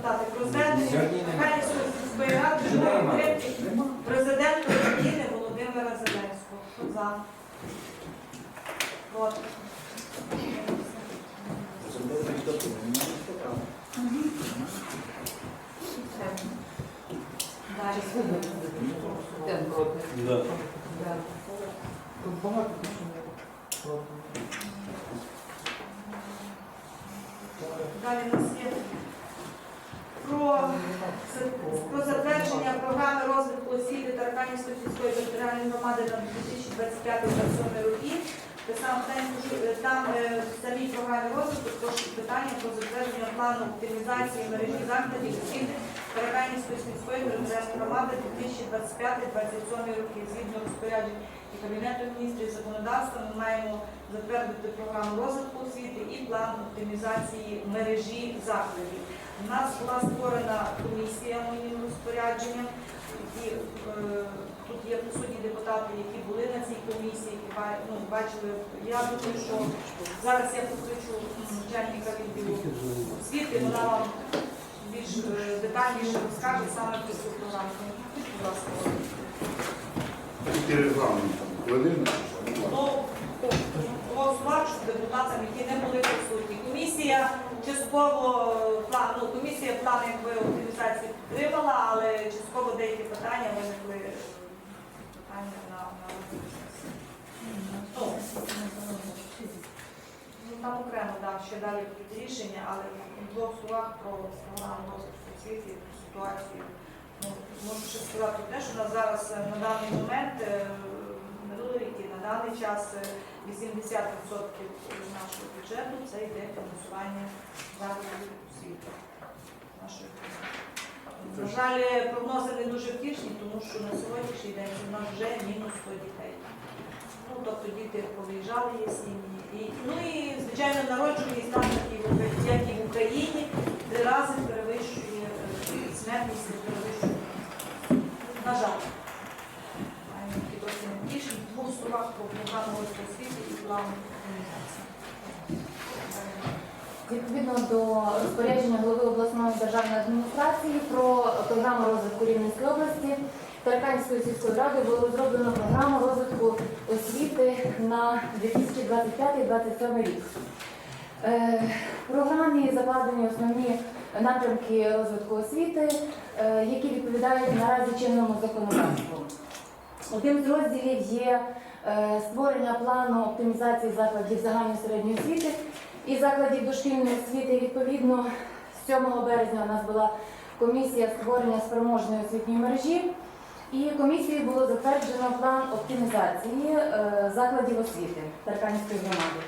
депутати, про нема. Михайлівської сільської ради щодо підтримки президента України Володимира Зеленського. Хто за? Проти? Далі. Да. Тут багато рішень. Далі у нас є про, про затвердження програми розвитку освіти Тарканівської сільської територіальної громади на 2025-2027 роки. Те саме питання, що, е, Там е, в самій програмі розвитку також питання про затвердження плану оптимізації мережі закладів освіти Тараканівської сільської територіальної громади 2025-2027 роки. Згідно розпоряджень і Кабінету міністрів законодавства ми маємо затвердити програму розвитку освіти і план оптимізації мережі закладів. У нас була створена комісія моїм розпорядженням. І, е, є присутні депутати, які були на цій комісії, які ну, бачили. Я думаю, що зараз я покличу начальника відділу освіти, вона вам більш е, детальніше розкаже саме про цю програму. Будь ласка. Ну, депутатами, які не були присутні. Комісія частково план, ну, комісія план якби оптимізації підтримала, але частково деякі питання виникли е, питання на, ну, там окремо да, ще далі будуть рішення, але в двох словах про програму розвитку освіти, про ситуацію. Ну, можу ще сказати те, що на зараз е, на даний момент е, минулий рік і на даний час е, 80% нашого бюджету це йде фінансування закладів освіти нашої країни. На жаль, прогнози не дуже втішні, тому що на сьогоднішній день у нас вже мінус 100 дітей. Ну, тобто діти повиїжджали є сім'ї. І, ну і, звичайно, народжуваність нам, як і в Украї- як і в Україні, три рази перевищує е, смертність, не перевищує. На жаль. Такі досі невтішні. В двох словах про програму освіти і план організації. Відповідно до розпорядження голови обласної державної адміністрації про програму розвитку Рівненської області Тарканської сільської ради було зроблено програму розвитку освіти на 2025-2027 рік. Е, В програмі закладені основні напрямки розвитку освіти, е, які відповідають наразі чинному законодавству. Одним з розділів є е, створення плану оптимізації закладів загальної середньої освіти і закладів дошкільної освіти. Відповідно, 7 березня у нас була комісія створення спроможної освітньої мережі, і комісією було затверджено план оптимізації е, закладів освіти Тарканівської громади.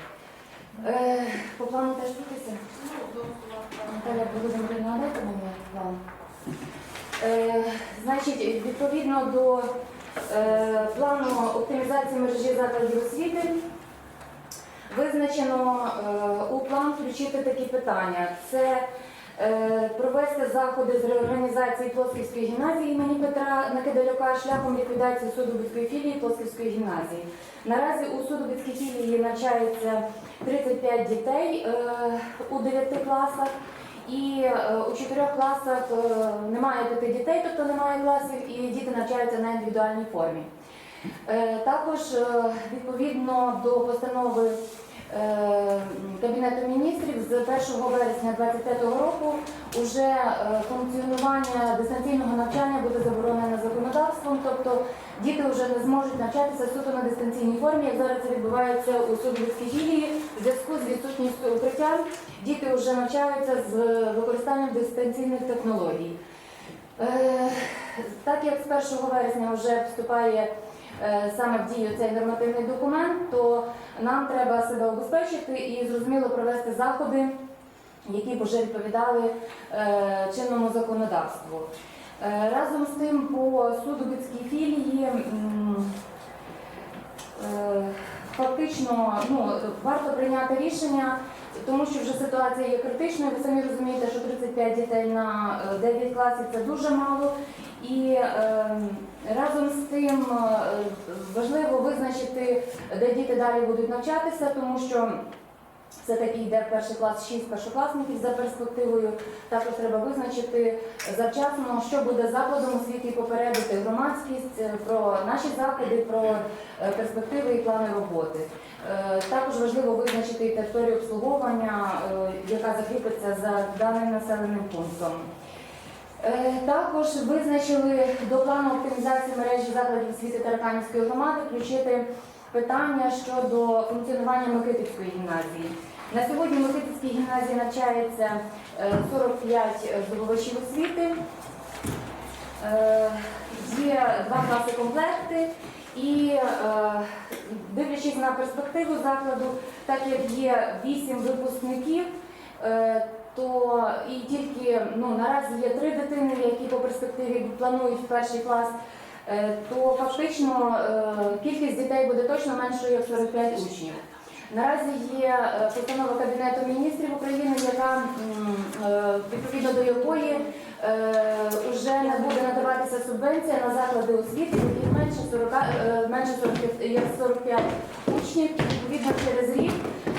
Е, По плану теж так. Наталя Володимирівна, надайте мені план. Е, значить, відповідно до плану оптимізації мережі закладів освіти, визначено у план включити такі питання. Це провести заходи з реорганізації Плосківської гімназії імені Петра Накидалюка шляхом ліквідації Судобицької філії Плосківської гімназії. Наразі у Судобицькій філії навчається 35 дітей е, у 9 класах. І е, у чотирьох класах е, немає п'яти дітей, тобто немає класів, і діти навчаються на індивідуальній формі. Е, Також е, відповідно до постанови е, Кабінету міністрів з 1 вересня 2025 року вже функціонування дистанційного навчання буде заборонено законодавством, тобто діти вже не зможуть навчатися суто на дистанційній формі, як зараз це відбувається у Судовицькій філії. В зв'язку з відсутністю укриття діти вже навчаються з використанням дистанційних технологій. Е, Так як з 1 вересня вже вступає е, саме в дію цей нормативний документ, то нам треба себе обезпечити і зрозуміло провести заходи, які б вже відповідали е, чинному законодавству. Е, Разом з тим по Судовицькій філії е, фактично ну, варто прийняти рішення, тому що вже ситуація є критичною. Ви самі розумієте, що 35 дітей на е, 9 класів це дуже мало. І е, разом з тим е, важливо визначити, де діти далі будуть навчатися, тому що все-таки йде перший клас 6 першокласників за перспективою. Також треба визначити завчасно, що буде закладом освіти і попередити громадськість е, про наші заходи, про е, перспективи і плани роботи. Також важливо визначити територію обслуговування, яка закріпиться за даним населеним пунктом. Е, Також визначили до плану оптимізації мережі закладів освіти Тараканівської громади включити питання щодо функціонування Микитівської гімназії. На сьогодні в Микитівській гімназії навчається е, 45 здобувачів освіти. Е, Є два класи комплекти, і е, дивлячись на перспективу закладу, так як є 8 випускників, е, то і тільки ну, наразі є три дитини, які по перспективі планують перший клас, е, то фактично е, кількість дітей буде точно меншою, як 45 учнів. Наразі є е, постанова Кабінету міністрів України, яка е, відповідно до якої вже не буде надаватися субвенція на заклади освіти, яких менше 40, е, менше 45, як 45 учнів. Відповідно, через рік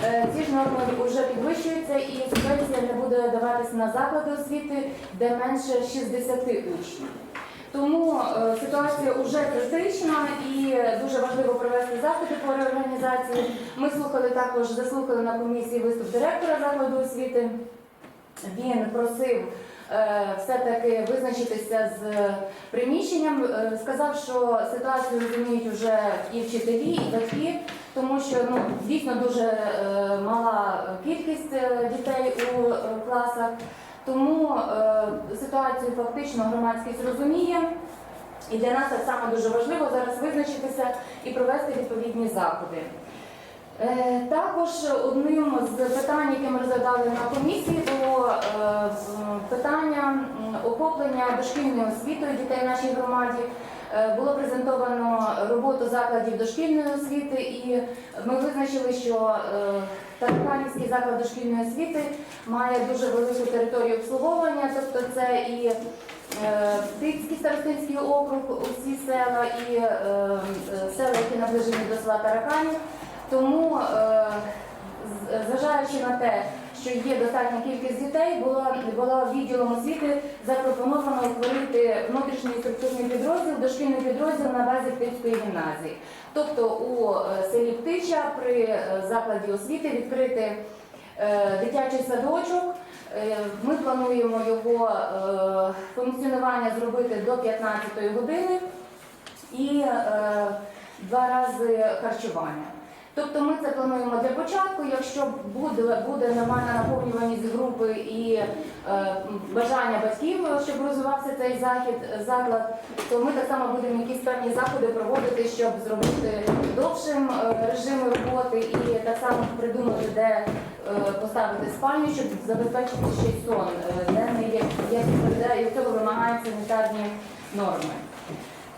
е, ці ж норми вже підвищуються і субвенція не буде даватися на заклади освіти, де менше 60 учнів. Тому е, ситуація вже критична і дуже важливо провести заходи по реорганізації. Ми слухали також, заслухали на комісії виступ директора закладу освіти. Він просив е, все-таки визначитися з приміщенням. Е, Сказав, що ситуацію розуміють вже і вчителі, і батьки, тому що ну, дійсно дуже мала кількість дітей у класах. Тому е, ситуацію фактично громадськість розуміє. І для нас так само дуже важливо зараз визначитися і провести відповідні заходи. Е, Також одним з питань, які ми розглядали на комісії, було е, питання охоплення дошкільною освітою дітей в нашій громаді. Е, Було презентовано роботу закладів дошкільної освіти, і ми визначили, що е, заклад дошкільної освіти має дуже велику територію обслуговування, тобто це і е, Тицький старостинський округ, усі села і е, е, села, які наближені до села Тараканів. Тому, зважаючи на те, що є достатня кількість дітей, було, було відділом освіти запропоновано утворити внутрішній структурний підрозділ, дошкільний підрозділ на базі Птицької гімназії. Тобто у е, селі Птича при е, закладі освіти відкрити е, дитячий садочок. Ми плануємо його функціонування зробити до 15 години і два рази харчування. Тобто ми це плануємо для початку. Якщо буде, буде нормальна наповнюваність групи і е, бажання батьків, щоб розвивався цей захід, заклад, то ми так само будемо якісь певні заходи проводити, щоб зробити довшим е, режим роботи і так само придумати, де е, поставити спальню, щоб забезпечити ще й сон е, денний, як, як, де- як цього вимагають санітарні норми.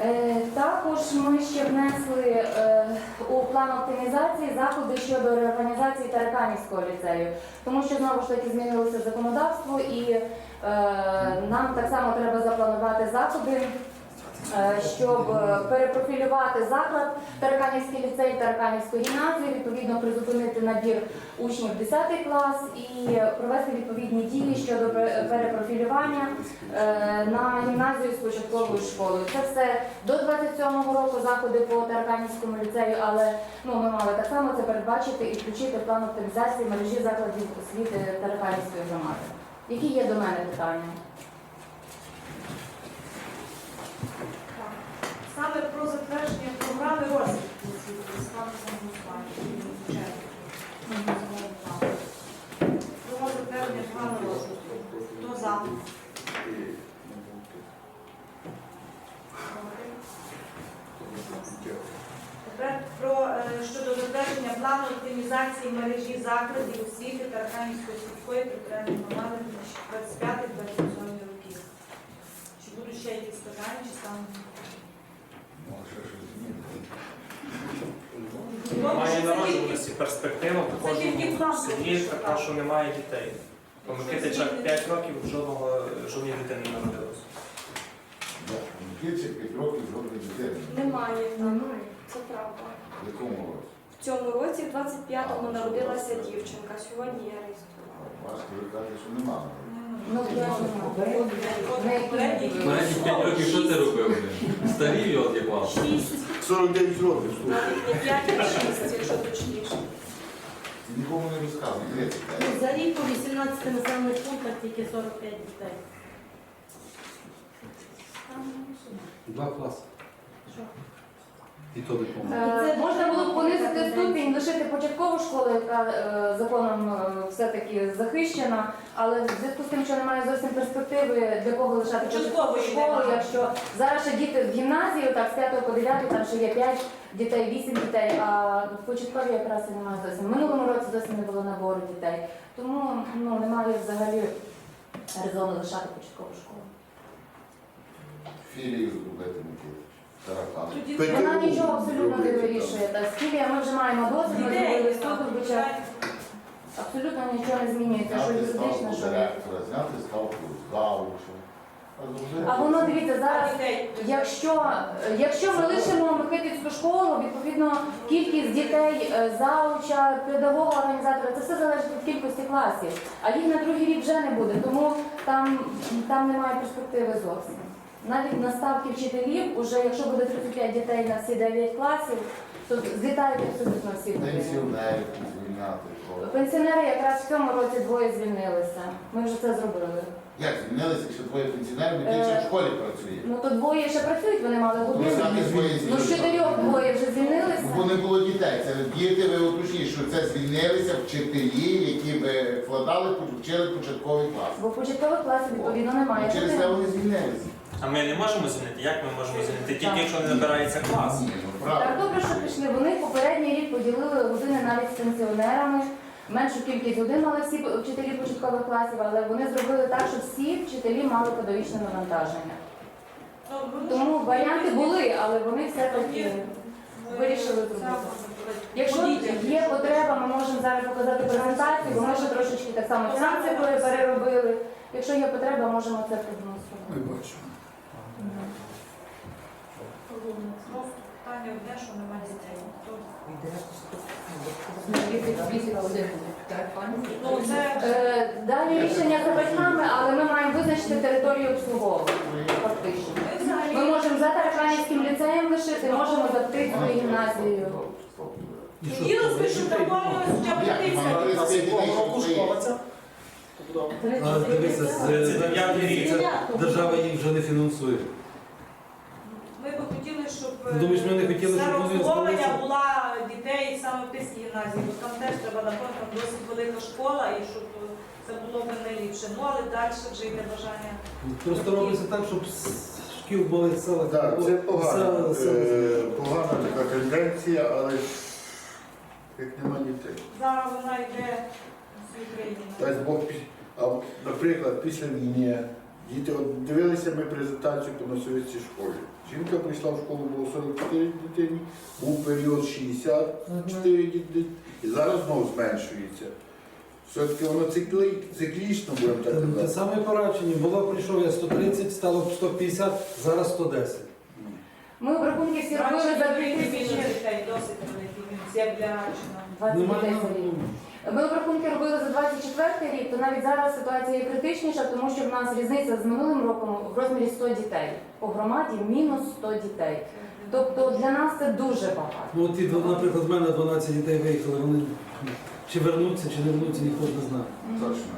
Е, Також ми ще внесли е, у план оптимізації заходи щодо реорганізації Тараканівського ліцею, тому що знову ж таки змінилося законодавство, і е, нам так само треба запланувати заходи, щоб е, перепрофілювати заклад Тараканівський ліцей, Тараканівську гімназію, відповідно призупинити набір учнів 10 клас і провести відповідні дії щодо перепрофілювання е, на гімназію з початковою школою. Це все до 27-го року заходи по Тараканівському ліцею, але ну, ми мали так само це передбачити і включити план оптимізації мережі закладів освіти Тараканівської громади. Які є до мене питання? Саме про затвердження програми розвитку освіти. На Про затвердження програми розвитку. Хто за? Тепер про е, щодо затвердження плану оптимізації мережі закладів освіти Тараканівської сільської територіальної громади на 25-27 років. Чи будуть ще якісь питання, чи ставимо? Має народжуваності перспектива, план селі що, така, що немає дітей. По Микитичах 5 років жодного жодної дитини не народилося. Кільці п'ять років жодної дитини. Немає. Немає. Це правда. В якому році? В цьому році, в 25-му народилася дівчинка. Сьогодні я реєструвала. Бачите, ви кажете, що нема. Ну, знаю. Мене 5 років що ти робив? Старі його з'їбав. 6, 49 років, слухай. 5, а 6, якщо точніше. Нікому не. Дивіться, Ну, За рік по 18 населених пунктах тільки 45 дітей. Два класи. Що? І то допомога. Е, Можна було б понизити ступінь, лишити початкову школу, яка е, законом е, все-таки захищена, але в зв'язку з тим, що немає зовсім перспективи, для кого лишати початкову Початкової школу, немає. якщо зараз ще діти в гімназії, так з 5 по 9, там ще є 5 дітей, 8 дітей, а в початковій якраз і немає зовсім. В минулому році зовсім не було набору дітей. Тому ну, немає взагалі резону лишати початкову школу. філію зробити Микитич. Тоді Вона ПТУ нічого абсолютно не вирішує. Та скільки ми вже маємо досвід, ми зробили Стовбича, абсолютно нічого не змінюється, що Зняти юридично, ставку що. директора, зняти ставку завуча. А воно дивіться зараз. дітей. Якщо, якщо ми лишимо Микитівську школу, відповідно кількість дітей, е, зауча, педагога, організатора, це все залежить від кількості класів. А їх на другий рік вже не буде, тому там, там немає перспективи зовсім. Навіть на ставки вчителів, уже якщо буде 35 дітей на всі 9 класів, то злітають абсолютно всі дитини. Пенсіонерів звільняти. то. Пенсіонери якраз в цьому році двоє звільнилися. Ми вже це зробили. Як звільнилися, якщо двоє пенсіонерів, Микитич Е, в школі працює? Ну то двоє ще працюють, вони мали Ну, годину. самі Ну з чотирьох двоє вже Ну, звільнилися. Бо не було дітей. Це діти, ви уточніть, що це звільнилися вчителі, які би вкладали, вчили початковий клас. Бо початкових класів відповідно немає. Через це вони звільнилися. А ми не можемо звільнити? Як ми можемо звільнити? Тільки якщо не набирається клас. Ну Так добре, що пішли. Вони попередній рік поділили години навіть з пенсіонерами. Меншу кількість годин мали всі вчителі початкових класів, але вони зробили так, щоб всі вчителі мали педагогічне навантаження. Ну, Тому варіанти були, але вони все-таки вирішили зробити. Якщо є потреба, ми можемо зараз показати презентацію, бо ми ще трошечки так само фінанси переробили. Якщо є потреба, можемо це продемонструвати. Ну, Питання одне, що немає дітей. То- Ну, це Е, Далі рішення за батьками, але ми маємо визначити територію обслуговування. Фактично. ми взагалі можемо за Тараканівським ліцеєм лишити, можемо за Птицькою гімназією. І що, Хотілося б, ви щоб дітей такого хоча б Як? дитинця. Мали У нас дітей, якого дітей, року дітей. школа ця? А, дивися, з- Це дев'ятий рік. держава їх вже не фінансує. Ми б хотіли, щоб Ти думаєш, ми не хотіли, щоб вони обслуговування була дітей саме в тиській гімназії, бо там теж треба напевно досить велика школа і щоб це було б найліпше. Ну але далі вже йде бажання. Просто робиться так, щоб з шкіл були села. Так, це погано. Е, Погана така тенденція, але ж як нема дітей. Зараз вона йде. Дасть Бог, пі- а, наприклад, після війни діти от дивилися ми презентацію по носовицькій школі. Жінка прийшла в школу, було 44 дитини, був період 64 дітей, і зараз знову зменшується. Все-таки воно цикли, циклічно, будемо так Те- Те саме порадження. Було прийшов я 130, стало 150, зараз 110. Ми обрахунки всі робили за Раніше 2000 дітей, досить великий як для Гатчина. 20 дітей. Ми обрахунки робили за 24 рік, то навіть зараз ситуація є критичніша, тому що в нас різниця з минулим роком в розмірі 100 дітей. По громаді мінус 100 дітей. Тобто для нас це дуже багато. Ну, от ті, наприклад, в мене 12 дітей виїхали, вони чи вернуться, чи не вернуться, ніхто не знає. Точно.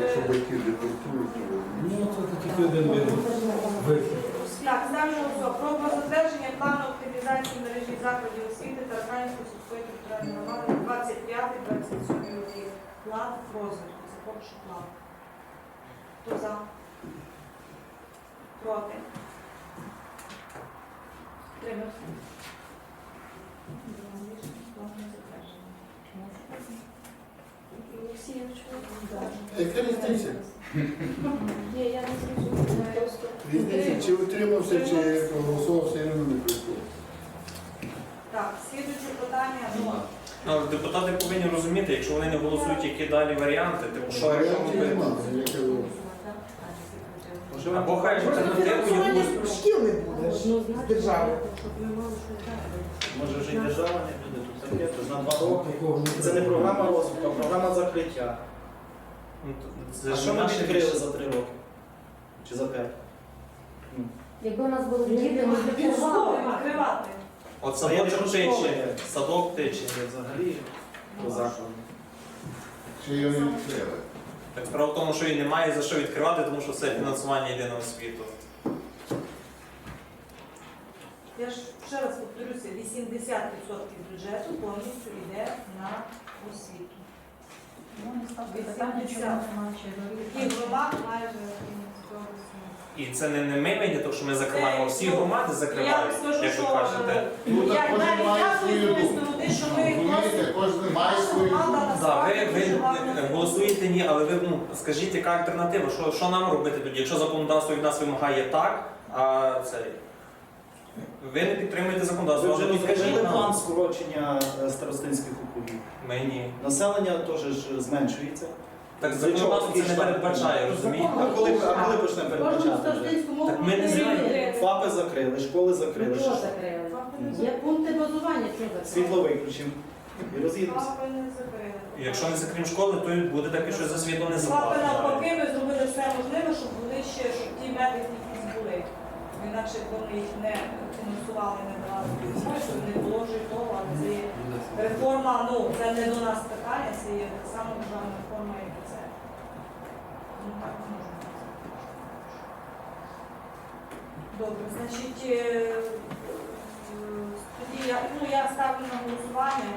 Якщо батьки то Ну, це тільки один вихід. Так, ставлю голосу. Про затвердження плану оптимізації мережі закладів освіти та Архангельської сільської територіальної громади 25-27 роки. План розвитку. Що план. Хто за? Проти? Тримався. Яка різниця? Ні, я не зрозуміла. Різниця, чи утримався, чи проголосував, все одно не прийшло. Так, слідуюче питання. Ну, Ну, але депутати повинні розуміти, якщо вони не голосують, які далі варіанти, типу, що якщо Варіантів робити? нема, як я говорю. Або хай може, альтернативу якусь. шкіл не буде ж з держави. Може вже й держава не буде тут таке, то на два роки. Такого не Це не програма розвитку, а програма закриття. Ну, то- Це А ж що ми наше відкрили за три роки? Чи за п'ять? Якби у нас були діти, ми б відкривали. відкривати. От Та я не садочок школи. садок тиче. Чи взагалі по закладу? Ще його не відкрили. Так справа в тому, що і немає за що відкривати, тому що все фінансування йде на освіту. Я ж ще раз повторюся, 80% бюджету повністю йде на освіту. І громад майже І це не, не ми винні, тому що ми закриваємо, всі громади закривають, Я скажу, як що ви кажете. Ну, я так кожен навіть має я свою свою думку. сторони, що ми Розумієте, кожен має свою думку. Да, ви, ви голосуєте ні, але ви ну, скажіть, яка альтернатива? Що, що нам робити тоді? Якщо законодавство від нас вимагає так, а це. Ви не підтримуєте Ви законодавство, вже але підкажіть розкажили нам. план скорочення е, старостинських округів. Ми ні. Населення теж ж зменшується. Так законодавство це не передбачає, розумієте? А коли, а коли почнемо передбачати? вже? Так ми не знаємо. ФАПи закрили, школи закрили. Що закрили? Є пункти базування, закрили? Світло виключимо і роз'їдемося. Якщо не закриємо школи, то буде таке, що за світло не Папи заплатить. навпаки, ми зробили все можливе, щоб вони ще, щоб ті медики якісь були. Інакше б вони їх не фінансували, не давали допомоги, щоб не було житло, але це є реформа, ну це не до нас питання, це є так само державна реформа, як і це. Ну так не можна. Добре, значить, е, е, тоді я, ну, я ставлю на голосування,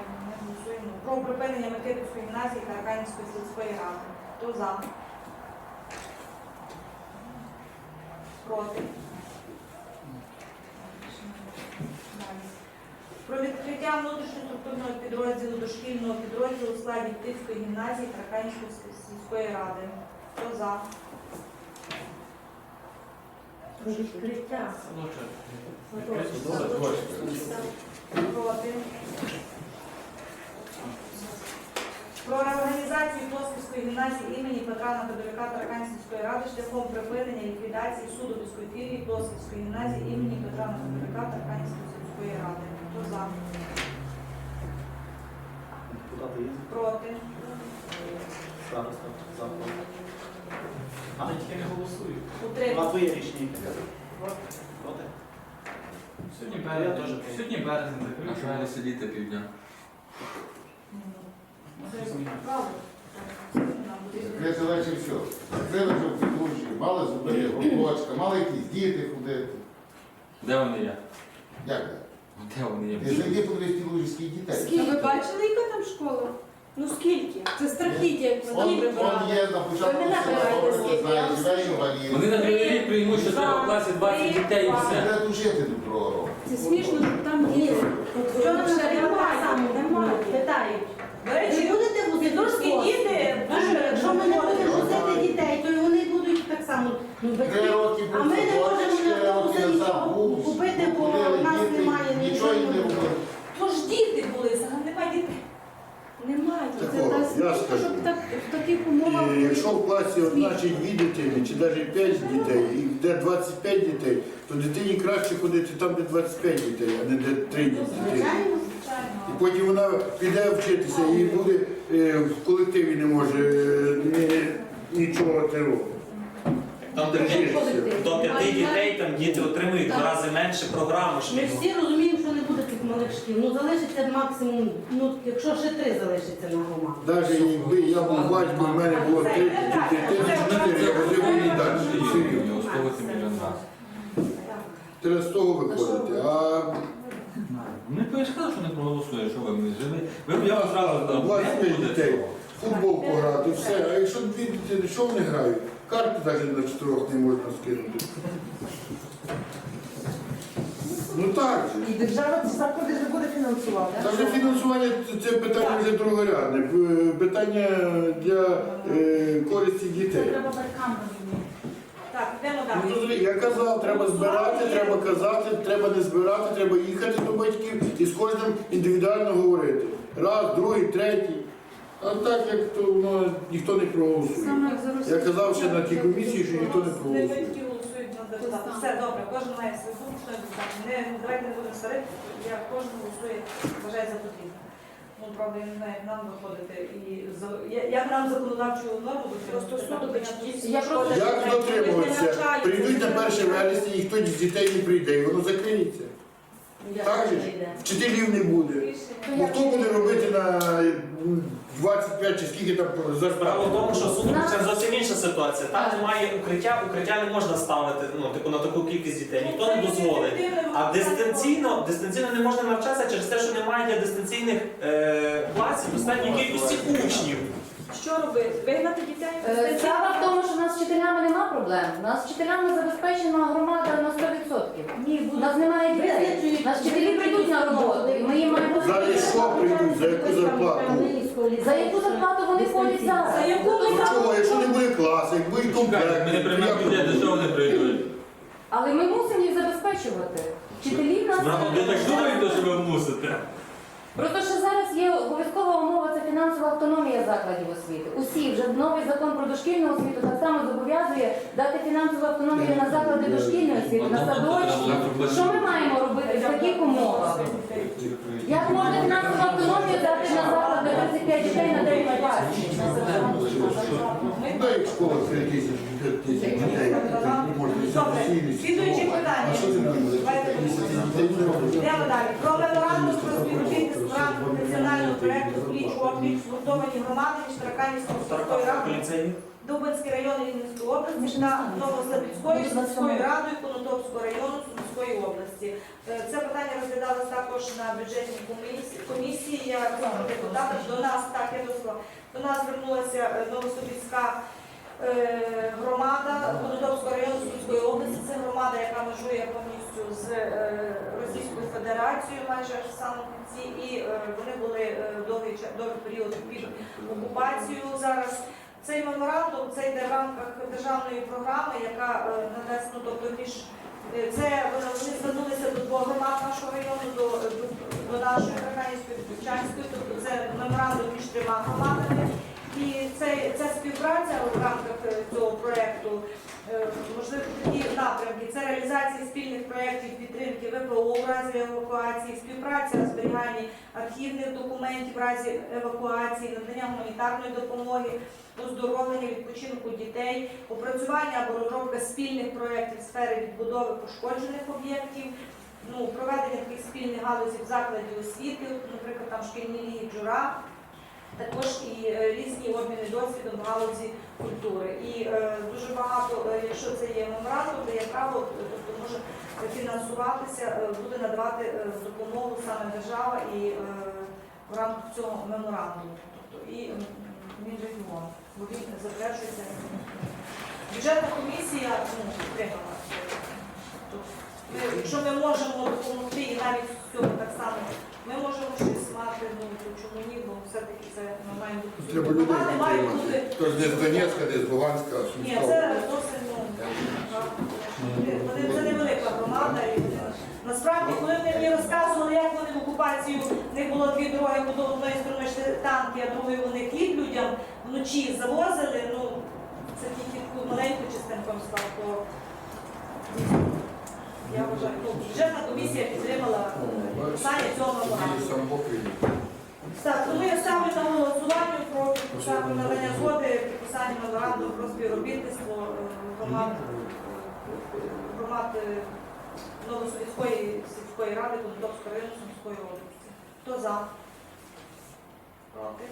про припинення Микитівської гімназії та Арканівської сільської ради. Хто за? Проти? Про відкриття внутрішньо структурного підрозділу дошкільного підрозділу у складі гімназії та Арканівської сільської ради. Хто за? Про відкриття. Про реорганізацію Плосківської гімназії імені Петра Накадовика Тарканської ради шляхом припинення ліквідації судовської філії Плосківської гімназії імені Петра Накадовика Тарканської сільської ради. Хто за? Депутати є? Проти. Староста. За. Але тільки не голосують. А Утримав. твоє рішення яке? Проти? Сьогодні Я березень, теж. сьогодні березень А що закрив. не сидіти півдня? Це правда. Закрити легше все. Закрили вже в підручі, мали зубри, гурточка, мали якісь діти ходити. Де вони є? Як це? Де вони є? Ти зайди подивись підлужських дітей. Скільки? ви бачили, яка там школа? Ну скільки? Це страхіття, як вони он прибирали. є на початку Ви мене питаєте, добре скільки? знає, Я живе вам. Вони на другий рік приймуть, що треба в класі 20 дітей і все. До другого. Це смішно, що там є. Вчора Ще ще немає, немає. питають. До Ви речі, будете возити діти Дуже, Якщо ми не будемо возити дітей, то вони будуть так само. Ну, Три батьки. роки А ми не садочок, можемо чотири на роки автобусі назад нічого був, купити, бо ходили в нас діти, немає Нічого їм не нічого. робили. То ж діти були, зараз немає дітей. Немає. Це Такого, так я скажу. щоб так, в таких умовах. І якщо в класі одначить дві дитини, чи навіть 5 дітей, і де 25 дітей, то дитині краще ходити там, де 25 дітей, а не де 3 дітей. І потім вона піде вчитися і буде е, в колективі не може е, ні- нічого ти робити. Там до п'яти дітей там діти отримують в два рази менше програму Ми всі розуміємо, шкіл. Ну залишиться максимум, ну якщо ще три залишиться на громаду. Навіть якби я був батьком, в мене було 3 дитини, 4, я возив її далі. Треба з того виходити. А Ну, я що не проголосує, що ви не жили. Ви я вас зразу дав. 25 дітей, футбол пограти, все. А якщо дві дитини, що вони грають? Карти навіть на чотирьох не можна скинути. Ну так. І держава ці заклади вже буде фінансувати. Та вже фінансування це питання вже другорядне. Питання для е, користі дітей. Треба батькам розуміти. Так, йдемо Ну, далі. зрозумій, Я казав, треба збирати, треба казати, треба не збирати, треба їхати до батьків і з кожним індивідуально говорити. Раз, другий, третій. А так як то воно ніхто не проголосує. Саме як за Я казав ще на тій комісії, що ніхто Не проголосує. Батьки. Все добре, кожен має свою думку. Не давайте не будемо сварити. Я кожен голосує, вважає за потрібне. Ну, правда, я не знаю, як нам виходити і за- я- як нам законодавчу норму Просто суду вичитати. Я просто- Як дотримуватися? Прийдуть на 1 вересня, ніхто з дітей не прийде, і воно закриється. Я Так же ж? Вчителів не буде. Ну, хто буде робити на м, 25 чи скільки там Справа в тому, що суду це зовсім інша ситуація. Там немає укриття, укриття не можна ставити ну, типу, на таку кількість дітей, ніхто не дозволить. А дистанційно, дистанційно не можна навчатися через те, що немає для дистанційних е, класів достатньої кількості учнів. Що робити? Вигнати дітей? Е, Справа в тому, що у нас з вчителями нема проблем. У нас з вчителями забезпечена громада на 100%. Ні, У нас немає дітей. У нас вчителі прийдуть на роботу, і ми їм маємо За що прийдуть? За яку зарплату? За яку зарплату вони ходять зараз? За яку Ну чого, якщо не буде класу, як буде комплект, Ми не приймемо то людей, до чого вони прийдуть? Але ми мусимо їх забезпечувати. Вчителі в нас Ви так думаєте, що ви мусите? Просто що зараз є обов'язкова умова це фінансова автономія закладів освіти. Усі вже новий закон про дошкільну освіту так само зобов'язує дати фінансову автономію на заклади дошкільної освіти, на садочки. Що ми маємо робити в таких умовах? Як можна фінансову автономію дати на заклади 35 дітей на 9 класів? Як школа 3 тисячі, 5 тисяч дітей, можна і Добре, слідуючі питання. А що це нам буде? Давайте 50 дітей не робить. Йдемо далі. Про меморандум про співробітництво національного проєкту «Пліч опліч згуртовані громади між Тараканівською сільською радою. Дубинський район Рівненської області та Новослобідською сільською радою Конотопського району Сумської області. Е, Це питання розглядалось також на бюджетній комісії. комісії. Я кажу депутатам до нас так я. До нас звернулася е, Новослобідська громада Конотопського району Сумської області. Це громада, яка межує повністю з е, Російською Федерацією, майже в самому кінці, і е, вони були е, довгий довгий період під окупацією зараз. Цей меморандум це йде в рамках державної програми, яка е, надасть, ну, тобто між е, це вони звернулися до двох громад нашого району, до, до, до нашої Арханівської, Бучанської, тобто це меморандум між трьома громадами. І цей, ця співпраця в рамках е, цього проєкту, е, можливо, такі напрямки. Це реалізація спільних проєктів підтримки ВПО в разі евакуації, співпраця в зберіганні архівних документів в разі евакуації, надання гуманітарної допомоги, оздоровлення відпочинку дітей, опрацювання або розробка спільних проєктів в сфері відбудови пошкоджених об'єктів, ну, проведення таких спільних галузів закладів освіти, наприклад, там шкільні ліги джура, також і е, різні обміни досвідом в галузі культури. І е, дуже багато, е, якщо це є меморандум, де є право, тобто може фінансуватися, буде надавати допомогу саме держава і в рамках цього меморандуму. Тобто і Мінрегіон, бо він затверджується. Бюджетна комісія ну, підтримала. Якщо ми можемо допомогти і навіть з цього так само, ми можемо щось мати, ну чому ні, бо все-таки це ми маємо. Треба людей мають бути. підтримати. Тож де з Донецька, де з Луганська, Ні, Сумська. це досить ну, вони це невелика громада. І вони, насправді, коли вони мені розказували, як вони в окупацію, в них було дві дороги, бо до одної сторони йшли танки, а другої вони хліб людям вночі завозили. Ну це тільки таку маленьку частинку вам сказала, то я вважаю, ну, бюджетна комісія підтримала підписання цього видів. Так, тому я ставлю на голосування про підписання надання згоди підписання меморандуму про співробітництво е, громад, громад е, Новосовітської сільської ради Конотопського району Сумської області. Хто за? Проти?